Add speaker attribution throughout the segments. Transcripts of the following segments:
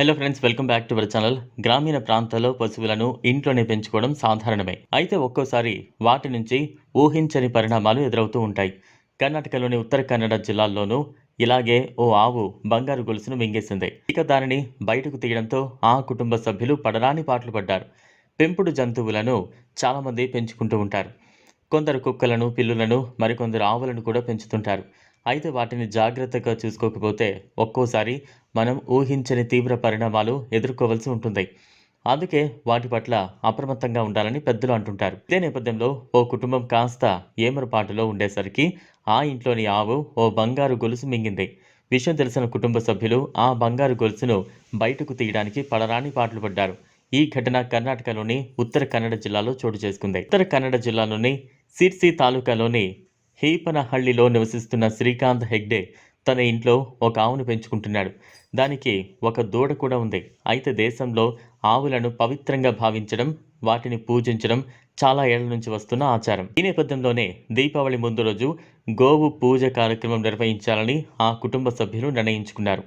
Speaker 1: Hello friends welcome back to our channel గ్రామీణ ప్రాంతాల్లో పశువులను ఇంట్లోనే పెంచుకోవడం సాధారణమే. అయితే ఒక్కోసారి వాటి నుంచి ఊహించని పరిణామాలు ఎదురవుతూ ఉంటాయి. కర్ణాటకలోని ఉత్తర కన్నడ జిల్లాల్లోనూ ఇలాగే ఓ ఆవు బంగారు గొలుసును మింగేసింది. ఇక దానిని బయటకు తీయడంతో ఆ కుటుంబ సభ్యులు పడరాని పాటలు పడ్డారు. పెంపుడు జంతువులను చాలామంది పెంచుకుంటూ ఉంటారు. కొందరు కుక్కలను పిల్లులను మరికొందరు ఆవులను కూడా పెంచుతుంటారు. అయితే వాటిని జాగ్రత్తగా చూసుకోకపోతే ఒక్కోసారి మనం ఊహించని తీవ్ర పరిణామాలు ఎదుర్కోవాల్సి ఉంటుంది. అందుకే వాటి పట్ల అప్రమత్తంగా ఉండాలని పెద్దలు అంటుంటారు. ఇదే నేపథ్యంలో ఓ కుటుంబం కాస్త ఏమరపాటులో ఉండేసరికి ఆ ఇంట్లోని ఆవు ఓ బంగారు గొలుసు మింగింది. విషయం తెలిసిన కుటుంబ సభ్యులు ఆ బంగారు గొలుసును బయటకు తీయడానికి పడరాని పాటలు పడ్డారు. ఈ ఘటన కర్ణాటకలోని ఉత్తర కన్నడ జిల్లాలో చోటు చేసుకుంది. ఉత్తర కన్నడ జిల్లాలోని సిర్సి తాలూకాలోని హీపనహళ్ళిలో నివసిస్తున్న శ్రీకాంత్ హెగ్డే తన ఇంట్లో ఒక ఆవును పెంచుకుంటున్నాడు. దానికి ఒక దూడ కూడా ఉంది. అయితే దేశంలో ఆవులను పవిత్రంగా భావించడం వాటిని పూజించడం చాలా ఏళ్ళ నుంచి వస్తున్న ఆచారం. ఈ నేపథ్యంలోనే దీపావళి ముందు రోజు గోవు పూజ కార్యక్రమం నిర్వహించాలని ఆ కుటుంబ సభ్యులు నిర్ణయించుకున్నారు.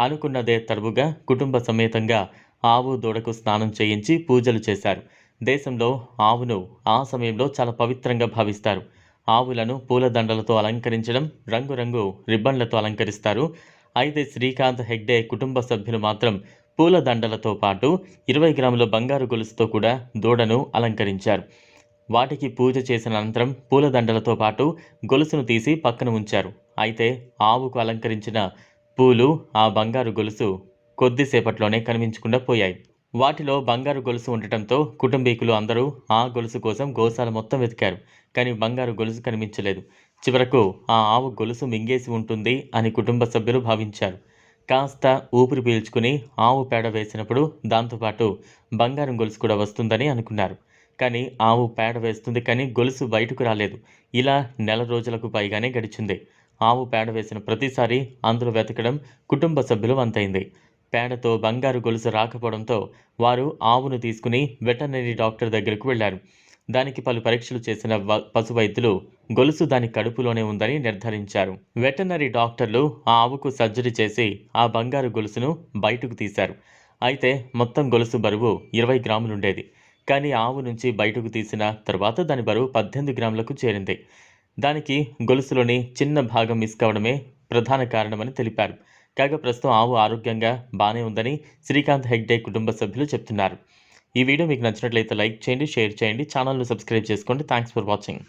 Speaker 1: అనుకున్నదే తరువుగా కుటుంబ సమేతంగా ఆవు దూడకు స్నానం చేయించి పూజలు చేశారు. దేశంలో ఆవును ఆ సమయంలో చాలా పవిత్రంగా భావిస్తారు. ఆవులను పూలదండలతో అలంకరించడం రంగురంగు రిబ్బన్లతో అలంకరిస్తారు. అయితే శ్రీకాంత్ హెగ్డే కుటుంబ సభ్యులు మాత్రం పూలదండలతో పాటు ఇరవై గ్రాముల బంగారు గొలుసుతో కూడా దూడను అలంకరించారు. వాటికి పూజ చేసిన అనంతరం పూలదండలతో పాటు గొలుసును తీసి పక్కన ఉంచారు. అయితే ఆవుకు అలంకరించిన పూలు ఆ బంగారు గొలుసు కొద్దిసేపట్లోనే కనిపించకుండా పోయాయి. వాటిలో బంగారు గొలుసు ఉండటంతో కుటుంబీకులు అందరూ ఆ గొలుసు కోసం గోశాల మొత్తం వెతికారు కానీ బంగారు గొలుసు కనిపించలేదు. చివరకు ఆ ఆవు గొలుసు మింగేసి ఉంటుంది అని కుటుంబ సభ్యులు భావించారు. కాస్త ఊపిరి పీల్చుకుని ఆవు పేడ వేసినప్పుడు దాంతోపాటు బంగారం గొలుసు కూడా వస్తుందని అనుకున్నారు. కానీ ఆవు పేడ వేస్తుంది కానీ గొలుసు బయటకు రాలేదు. ఇలా నెల రోజులకు పైగానే గడిచింది. ఆవు పేడ వేసిన ప్రతిసారి అందులో వెతకడం కుటుంబ సభ్యులు వంతైంది. పేడతో బంగారు గొలుసు రాకపోవడంతో వారు ఆవును తీసుకుని వెటర్నరీ డాక్టర్ దగ్గరకు వెళ్ళారు దానికి పలు పరీక్షలు చేసిన వ- పశు వైద్యులు గొలుసు దాని కడుపులోనే ఉందని నిర్ధారించారు. వెటర్నరీ డాక్టర్లు ఆ ఆవుకు సర్జరీ చేసి ఆ బంగారు గొలుసును బయటకు తీశారు. అయితే మొత్తం గొలుసు బరువు ఇరవై గ్రాములుండేది. కానీ ఆవు నుంచి బయటకు తీసిన తర్వాత దాని బరువు పద్దెనిమిది గ్రాములకు చేరింది. దానికి గొలుసులోని చిన్న భాగం మిస్ కావడమే ప్రధాన కారణమని తెలిపారు. కాగా ప్రస్తుతం ఆవు ఆరోగ్యంగా బాగానే ఉందని శ్రీకాంత్ హెగ్డే కుటుంబ సభ్యులు చెప్తున్నారు. ఈ వీడియో మీకు నచ్చినట్లయితే లైక్ చేయండి షేర్ చేయండి ఛానల్ను సబ్స్క్రైబ్ చేసుకోండి. Thanks for watching.